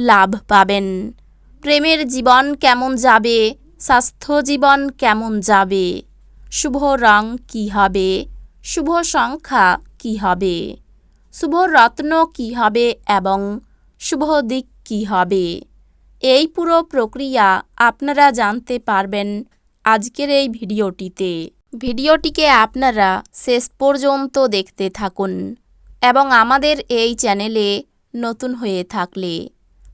লাভ পাবেন। প্রেমের জীবন কেমন যাবে? স্বাস্থ্য জীবন কেমন যাবে? শুভ রং কী হবে? শুভ সংখ্যা কী হবে? শুভ রত্ন কী হবে এবং শুভ দিক কী হবে? এই পুরো প্রক্রিয়া আপনারা জানতে পারবেন আজকের এই ভিডিওটিতে। ভিডিওটিকে আপনারা শেষ পর্যন্ত দেখতে থাকুন এবং আমাদের এই চ্যানেলে নতুন হয়ে থাকলে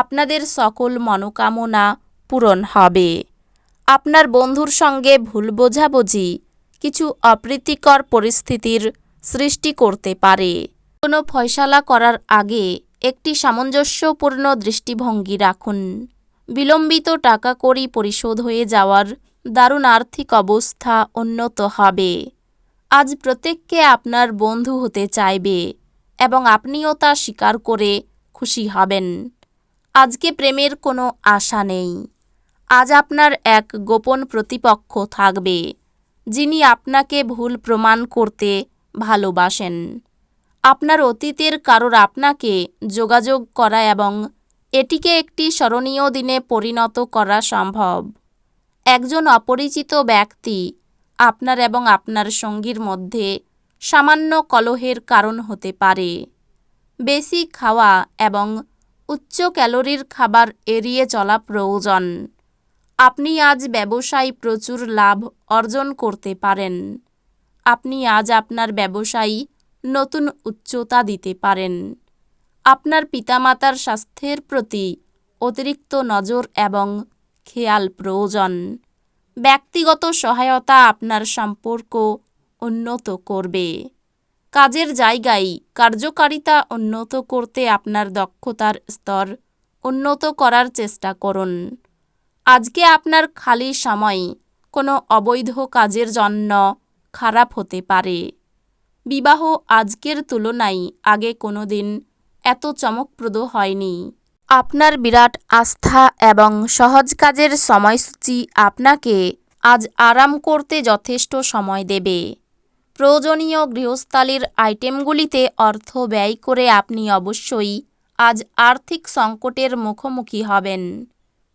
আপনাদের সকল মনোকামনা পূরণ হবে। আপনার বন্ধুর সঙ্গে ভুল বোঝাবুঝি, কিছু অপ্রীতিকর পরিস্থিতির সৃষ্টি করতে পারে। কোনো ফয়সালা করার আগে একটি সামঞ্জস্যপূর্ণ দৃষ্টিভঙ্গি রাখুন। বিলম্বিত টাকা কড়ি পরিশোধ হয়ে যাওয়ার দারুণ আর্থিক অবস্থা উন্নত হবে। আজ প্রত্যেককে আপনার বন্ধু হতে চাইবে এবং আপনিও তা স্বীকার করে খুশি হবেন। আজকে প্রেমের কোনো আশা নেই। আজ আপনার এক গোপন প্রতিপক্ষ থাকবে, যিনি আপনাকে ভুল প্রমাণ করতে ভালোবাসেন। আপনার অতীতের কারোর আপনাকে যোগাযোগ করা এবং এটিকে একটি স্মরণীয় দিনে পরিণত করা সম্ভব। একজন অপরিচিত ব্যক্তি আপনার এবং আপনার সঙ্গীর মধ্যে সামান্য কলহের কারণ হতে পারে। বেশি খাওয়া এবং উচ্চ ক্যালোরির খাবার এড়িয়ে চলা প্রয়োজন। আপনি আজ ব্যবসায় প্রচুর লাভ অর্জন করতে পারেন। আপনি আজ আপনার ব্যবসায়ী নতুন উচ্চতা দিতে পারেন। আপনার পিতামাতার স্বাস্থ্যের প্রতি অতিরিক্ত নজর এবং খেয়াল প্রয়োজন। ব্যক্তিগত সহায়তা আপনার সম্পর্ক উন্নত করবে। কাজের জায়গায় কার্যকারিতা উন্নত করতে আপনার দক্ষতার স্তর উন্নত করার চেষ্টা করুন। আজকে আপনার খালি সময় কোনো অবৈধ কাজের জন্য খারাপ হতে পারে। বিবাহ আজকের তুলনায় আগে কোনো দিন এত চমকপ্রদ হয়নি। আপনার বিরাট আস্থা এবং সহজ কাজের সময়সূচি আপনাকে আজ আরাম করতে যথেষ্ট সময় দেবে। প্রয়োজনীয় গৃহস্থালির আইটেমগুলিতে অর্থ ব্যয় করে আপনি অবশ্যই আজ আর্থিক সংকটের মুখোমুখি হবেন।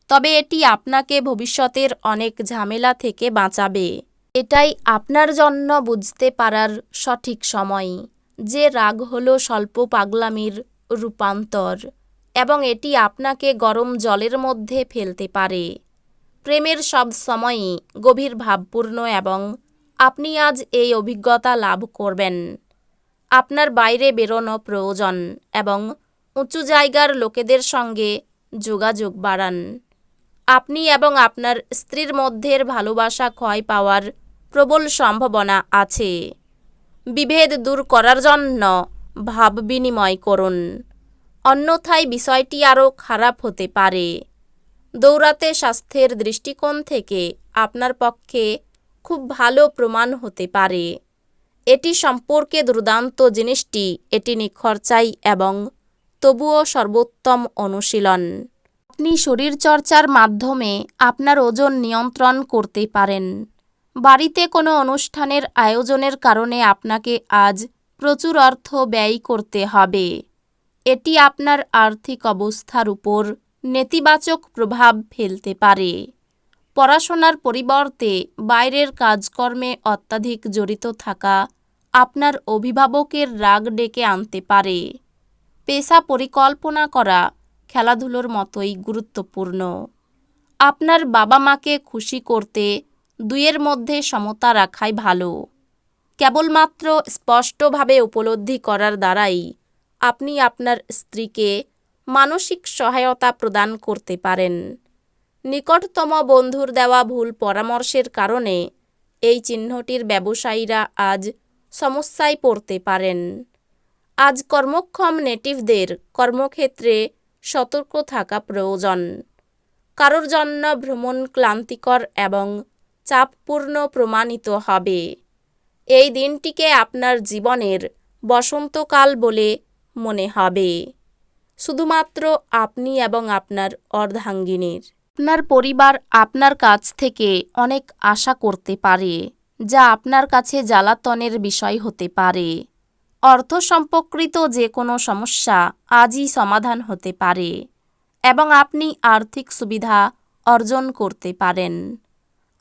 তবে এটি আপনাকে ভবিষ্যতের অনেক ঝামেলা থেকে বাঁচাবে। এটাই আপনার জন্য বুঝতে পারার সঠিক সময়, যে রাগ হল স্বল্প পাগলামির রূপান্তর, এবং এটি আপনাকে গরম জলের মধ্যে ফেলতে পারে। প্রেমের সব সময়ই গভীর ভাবপূর্ণ এবং আপনি আজ এই অভিজ্ঞতা লাভ করবেন। আপনার বাইরে বেরোনো প্রয়োজন এবং উঁচু জায়গার লোকেদের সঙ্গে যোগাযোগ বাড়ান। আপনি এবং আপনার স্ত্রীর মধ্যের ভালোবাসা ক্ষয় পাওয়ার প্রবল সম্ভাবনা আছে। বিভেদ দূর করার জন্য ভাব বিনিময় করুন। অন্যথায় বিষয়টি আরও খারাপ হতে পারে। দৌড়াতে স্বাস্থ্যের দৃষ্টিকোণ থেকে আপনার পক্ষে খুব ভালো প্রমাণ হতে পারে। এটি সম্পর্কে দুর্দান্ত জিনিসটি এটি নিখরচাই এবং তবুও সর্বোত্তম অনুশীলন। আপনি শরীরচর্চার মাধ্যমে আপনার ওজন নিয়ন্ত্রণ করতে পারেন। বাড়িতে কোনো অনুষ্ঠানের আয়োজনের কারণে আপনাকে আজ প্রচুর অর্থ ব্যয় করতে হবে। এটি আপনার আর্থিক অবস্থার উপর নেতিবাচক প্রভাব ফেলতে পারে। পড়াশোনার পরিবর্তে বাইরের কাজকর্মে অত্যাধিক জড়িত থাকা আপনার অভিভাবকের রাগ ডেকে আনতে পারে। পেশা পরিকল্পনা করা খেলাধুলোর মতোই গুরুত্বপূর্ণ। আপনার বাবা মাকে খুশি করতে দুইয়ের মধ্যে সমতা রাখাই ভালো। কেবলমাত্র স্পষ্টভাবে উপলব্ধি করার দ্বারাই আপনি আপনার স্ত্রীকে মানসিক সহায়তা প্রদান করতে পারেন। নিকটতম বন্ধুর দেওয়া ভুল পরামর্শের কারণে এই চিহ্নটির ব্যবসায়ীরা আজ সমস্যায় পড়তে পারেন। আজ কর্মক্ষম নেটিভদের কর্মক্ষেত্রে সতর্ক থাকা প্রয়োজন। কারোর জন্য ভ্রমণ ক্লান্তিকর এবং চাপপূর্ণ প্রমাণিত হবে। এই দিনটিকে আপনার জীবনের বসন্তকাল বলে মনে হবে। শুধুমাত্র আপনি এবং আপনার অর্ধাঙ্গিনীর। আপনার পরিবার আপনার কাছ থেকে অনেক আশা করতে পারে, যা আপনার কাছে জ্বালাতনের বিষয় হতে পারে। অর্থ সম্পর্কিত যে কোনো সমস্যা আজই সমাধান হতে পারে এবং আপনি আর্থিক সুবিধা অর্জন করতে পারেন।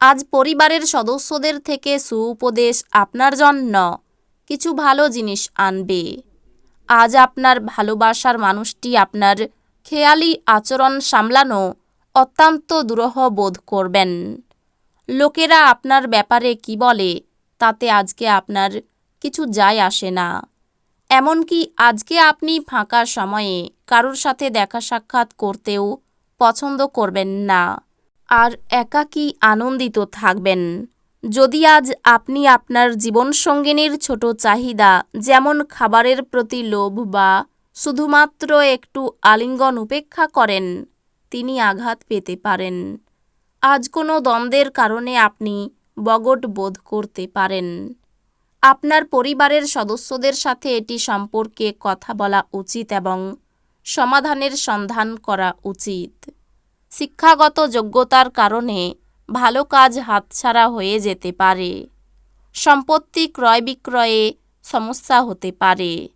আজ পরিবারের সদস্যদের থেকে সুউপদেশ আপনার জন্য কিছু ভালো জিনিস আনবে। আজ আপনার ভালোবাসার মানুষটি আপনার খেয়ালি আচরণ সামলানো অত্যন্ত দুরহ বোধ করবেন। লোকেরা আপনার ব্যাপারে কি বলে, তাতে আজকে আপনার কিছু যায় আসে না। এমনকি আজকে আপনি ফাঁকা সময়ে কারোর সাথে দেখা সাক্ষাৎ করতেও পছন্দ করবেন না। আর একাকী আনন্দিত থাকবেন। যদি আজ আপনি আপনার জীবনসঙ্গিনীর ছোট চাহিদা যেমন খাবারের প্রতি লোভ বা শুধুমাত্র একটু আলিঙ্গন উপেক্ষা করেন তিনি আঘাত পেতে পারেন। আজ কোনো দ্বন্দ্বের কারণে আপনি বগট বোধ করতে পারেন। আপনার পরিবারের সদস্যদের সাথে এটি সম্পর্কে কথা বলা উচিত এবং সমাধানের সন্ধান করা উচিত। শিক্ষাগত যোগ্যতার কারণে ভালো কাজ হাতছাড়া হয়ে যেতে পারে। সম্পত্তি ক্রয় বিক্রয়ে সমস্যা হতে পারে।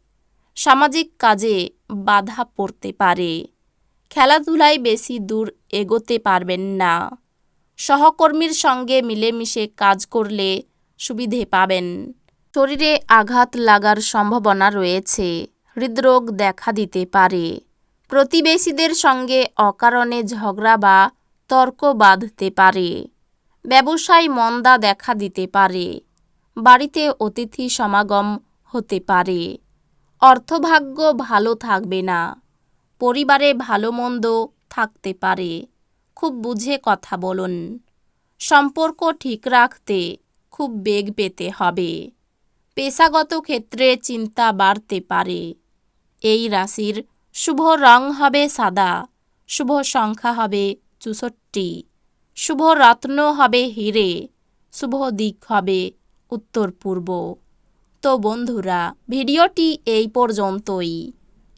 সামাজিক কাজে বাধা পড়তে পারে। খেলাধুলায় বেশি দূর এগোতে পারবেন না। সহকর্মীর সঙ্গে মিলেমিশে কাজ করলে সুবিধে পাবেন। শরীরে আঘাত লাগার সম্ভাবনা রয়েছে, হৃদরোগ দেখা দিতে পারে। প্রতিবেশীদের সঙ্গে অকারণে ঝগড়া বা তর্ক বাঁধতে পারে। ব্যবসায় মন্দা দেখা দিতে পারে। বাড়িতে অতিথি সমাগম হতে পারে। অর্থভাগ্য ভালো থাকবে না। পরিবারে ভালো মন্দ থাকতে পারে। খুব বুঝে কথা বলুন। সম্পর্ক ঠিক রাখতে খুব বেগ পেতে হবে। পেশাগত ক্ষেত্রে চিন্তা বাড়তে পারে। এই রাশির শুভ রং হবে সাদা, শুভ সংখ্যা হবে চুষট্টি, শুভ রত্ন হবে হিরে, শুভ দিক হবে উত্তর পূর্ব তো বন্ধুরা, ভিডিওটি এই পর্যন্তই।